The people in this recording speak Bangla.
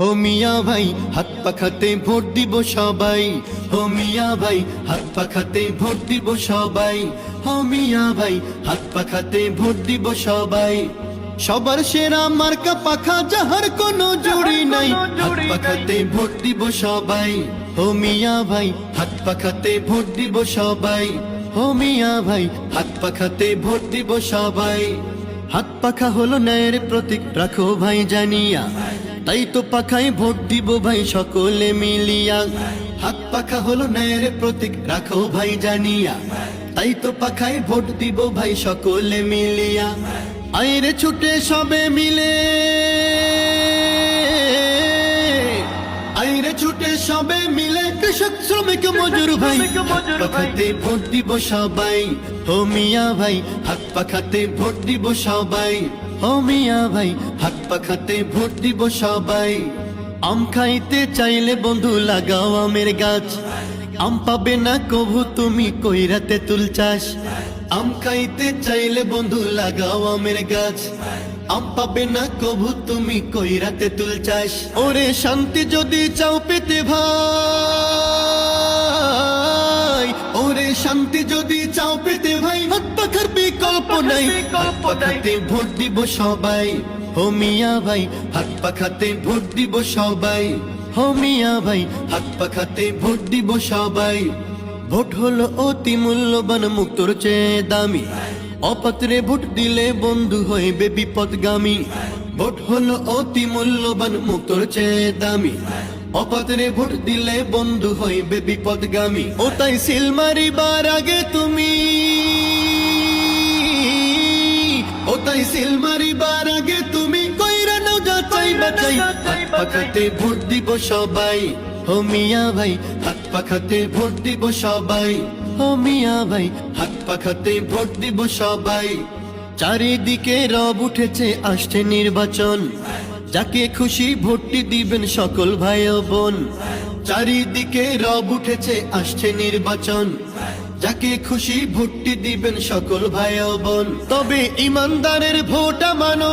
হো মিয়া ভাই হাত পাখাতে ভোট দিব সবাই। হো মিয়া ভাই হাত পাখাতে ভোট দিব সবাই। হো মিয়া ভাই হাত পাখাতে ভোট দিব সবাই। সবার সেরা মার্কা পাখা যাহার কোনো জুড়ি নাই। হাত পাখাতে ভোট দিব সবাই। হো মিয়া ভাই হাত পাখাতে ভোট দিব সবাই। হো মিয়া ভাই হাত পাখাতে ভোট দিব সবাই। হাত পাখা হলো ন্যায়ের প্রতীক রাখো ভাই জানিয়া। তাই তো পাখায় ভোট দিব ভাই সকলে মিলিয়া। হাত পাখা হলো ন্যায়ের প্রতীক, রাখো ভাই জানিয়া। তাই তো পাখায় ভোট দিব ভাই সকলে মিলিয়া। আইরে ছুটে সবে মিলে। ছুটে সবে মিলে কৃষক শ্রমিক মজুর ভাই। পাখাতে ভোট দিব সবাই। হো মিয়া ভাই হাত পাখাতে ভোট দিব সবাই। হো মিয়া ভাই হাত পাখাতে ভোট দিব সবাই। আম খাইতে চাইলে বন্ধু লাগাও আমের গাছ। আম পাবে না কভু তুমি কইরাতে তুল চাষ। আম খাইতে চাইলে বন্ধু লাগাও আমের গাছ। আম পাবে না কভু তুমি কইরাতে তুল চাষ। ওরে শান্তি যদি চাও পেতে ভাই। ওরে শান্তি যদি চাও পেতে ভাই। হাত পাখার বিকল্প নাই। পাখাতে ভোট দিব সবাই। হোমিয়া ভাই হাত পাখাতে ভোট দিব সবাই। হোমিয়া ভাই হাত পাখাতে ভোট দিব সবাই। ভোট হলো অতি মূল্যবান, মুক্তর চেয়ে দামি। অপাত্রে ভোট দিলে বন্ধু হইবে বিপদগামী। ভোট হলো অতি মূল্যবান, মুক্তর চেয়ে দামি। অপাত্রে ভোট দিলে বন্ধু হইবে বিপদগামী। ও তাই সিল মারিবার আগে তুমি। ও তাই সিল মারিবার আগে তুমি। কইরা নাও যাচাই বাচাই পাখাতে ভোট দিব সবাই। ও মিয়া ভাই, হাত পাখাতে ভোট দিব সবাই। ও মিয়া ভাই, হাত পাখাতে ভোট দিব সবাই। চারিদিকে রব উঠেছে, আসছে নির্বাচন। যাকে খুশি ভোটটি দিবেন সকল ভাই ও বোন। চারিদিকে রব উঠেছে, আসছে নির্বাচন। যাকে খুশি ভোটটি দিবেন সকল ভাই ও বোন। তবে ইমানদারের ভোট মানো